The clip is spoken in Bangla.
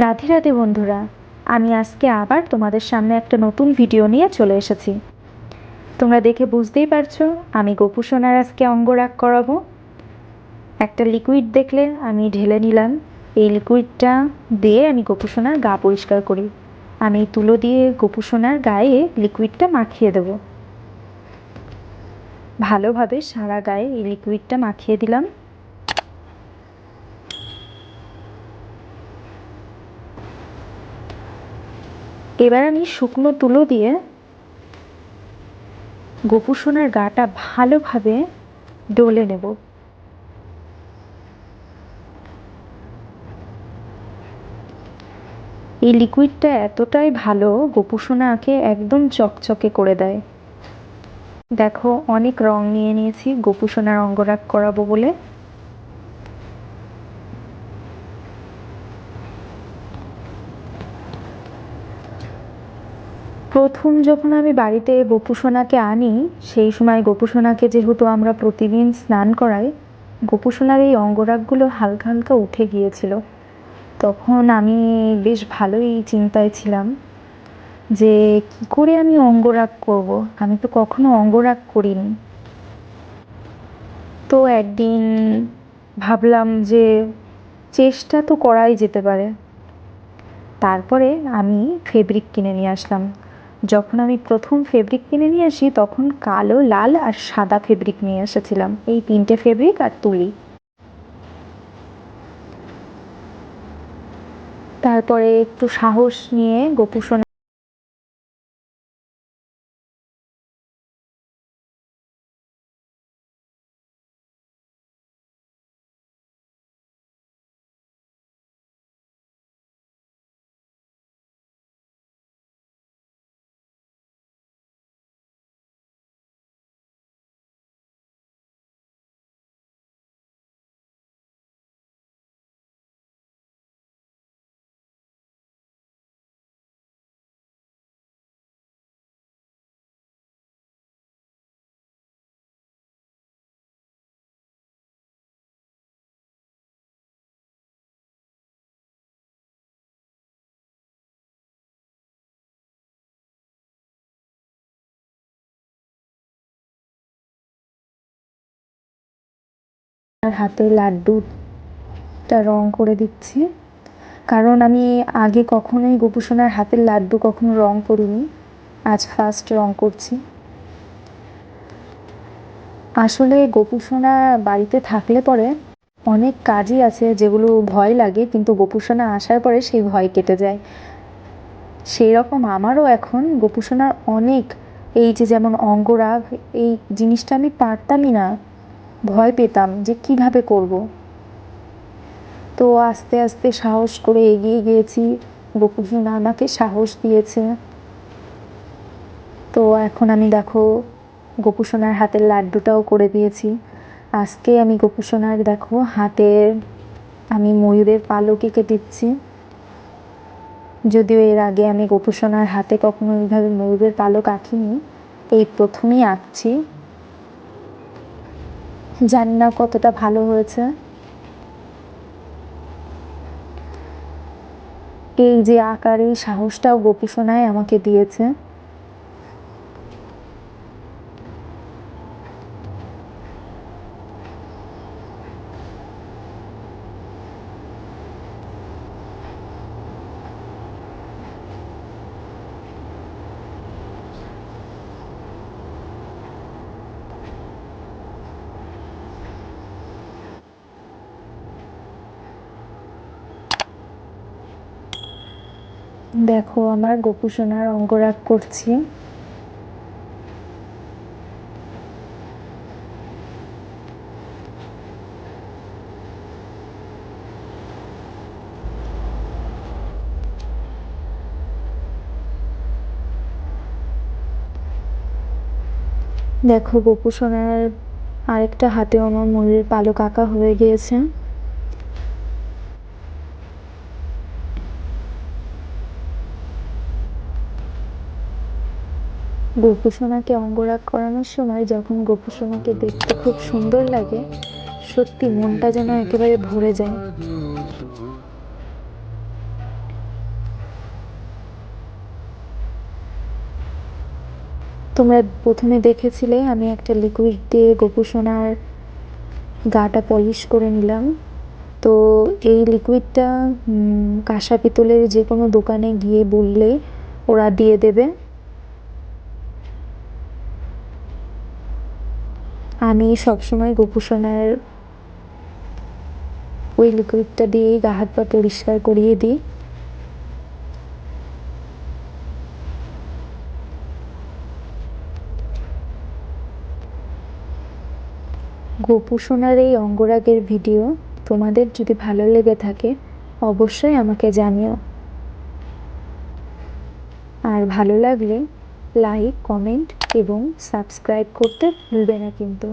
রাধে রাধে বন্ধুরা, আমি আজকে আবার তোমাদের সামনে একটা নতুন ভিডিও নিয়ে চলে এসেছি। তোমরা দেখে বুঝতেই পারছ, আমি গোপু সোনার আজকে অঙ্গরাগ করাবো। একটা লিকুইড দেখলে আমি ঢেলে নিলাম। এই লিকুইডটা দিয়ে আমি গোপু সোনার গা পরিষ্কার করি। আমি তুলো দিয়ে গোপু সোনার গায়ে লিকুইডটা মাখিয়ে দেব। ভালোভাবে সারা গায়ে এই লিকুইডটা মাখিয়ে দিলাম। এবার আমি শুকনো তুলো দিয়ে গোপু সোনার গাটা ভালোভাবে ডলে নেব। এই লিকুইডটা এতটাই ভালো গোপু সোনাকে একদম চকচকে করে দেয়। দেখো, অনেক রং নিয়ে নিয়েছি গোপু সোনার অঙ্গরাগ করাবো বলে। প্রথম যখন আমি বাড়িতে গোপুসোনাকে আনি, সেই সময় গোপুসোনাকে যেহেতু আমরা প্রতিদিন স্নান করাই, গোপুসোনার এই অঙ্গরাগগুলো হালকা হালকা উঠে গিয়েছিল। তখন আমি বেশ ভালোই চিন্তায় ছিলাম যে, কী করে আমি অঙ্গরাগ করব? আমি তো কখনো অঙ্গরাগ করিনি। তো একদিন ভাবলাম যে, চেষ্টা তো করাই যেতে পারে। তারপরে আমি ফেব্রিক কিনে নিয়ে আসলাম। যখন আমি প্রথম ফেব্রিক কিনে নিয়ে আসি, তখন কালো, লাল আর সাদা ফেব্রিক নিয়ে এসেছিলাম। এই তিনটে ফেব্রিক আর তুলি। তারপরে একটু সাহস নিয়ে গোপু আর হাতে লাড্ডুটা রং করে দিচ্ছি। কারণ আমি আগে কখনোই গোপুসোনার হাতের লাড্ডু কখনো রং করিনি। আজ ফার্স্ট রং করছি। আসলে গোপুসোনা বাড়িতে থাকলে পরে অনেক কাজই আছে যেগুলো ভয় লাগে, কিন্তু গোপুসোনা আসার পরে সেই ভয় কেটে যায়। সেই রকম আমারও এখন গোপুসোনার অনেক, এই যে যেমন অঙ্গরাগ, এই জিনিসটা আমি পারতামই না। ভয় পেতাম যে কীভাবে করব। তো আস্তে আস্তে সাহস করে এগিয়ে গিয়েছি। গোপুসোনা আমাকে সাহস দিয়েছে। তো এখন আমি দেখো, গোপুসোনার হাতের লাড্ডুটাও করে দিয়েছি। আজকে আমি গোপুসোনার দেখো হাতের, আমি ময়ূরের পালক দিচ্ছি যদিও এর আগে আমি গোপুসোনার হাতে কখনো এইভাবে ময়ূরের পালক আঁকিনি, এই প্রথমেই আঁকছি। জানি না কতটা ভালো হয়েছে। এই যে আকার এই সাহসটাও গোপীসোনায় আমাকে দিয়েছে। দেখো, আমার গোপুসোনার অঙ্গরাগ করছি। দেখো, গোপুসোনার আরেকটা হাতে আমার ময়ূরের পালক আঁকা হয়ে গিয়েছে। গোপুসোনাকে অঙ্গরাগ করানোর সময় যখন গোপুসোনাকে দেখতে খুব সুন্দর লাগে, সত্যি মনটা যেন একেবারে ভরে যায়। তোমরা প্রথমে দেখেছিলে, আমি একটা লিকুইড দিয়ে গোপুসোনার গাটা পলিশ করে নিলাম। তো এই লিকুইডটা কাঁসা পিতলের যে কোনো দোকানে গিয়ে বললে ওরা দিয়ে দেবে। আমি সবসময় গোপুসোনার ওই লিকুইডটা দিয়েই গা হাত পা পরিষ্কার করিয়ে দিই। গোপুসোনার এই অঙ্গরাগের ভিডিও তোমাদের যদি ভালো লেগে থাকে, অবশ্যই আমাকে জানিও। আর ভালো লাগলে লাইক, কমেন্ট এবং সাবস্ক্রাইব করতে ভুলবে না কিন্তু।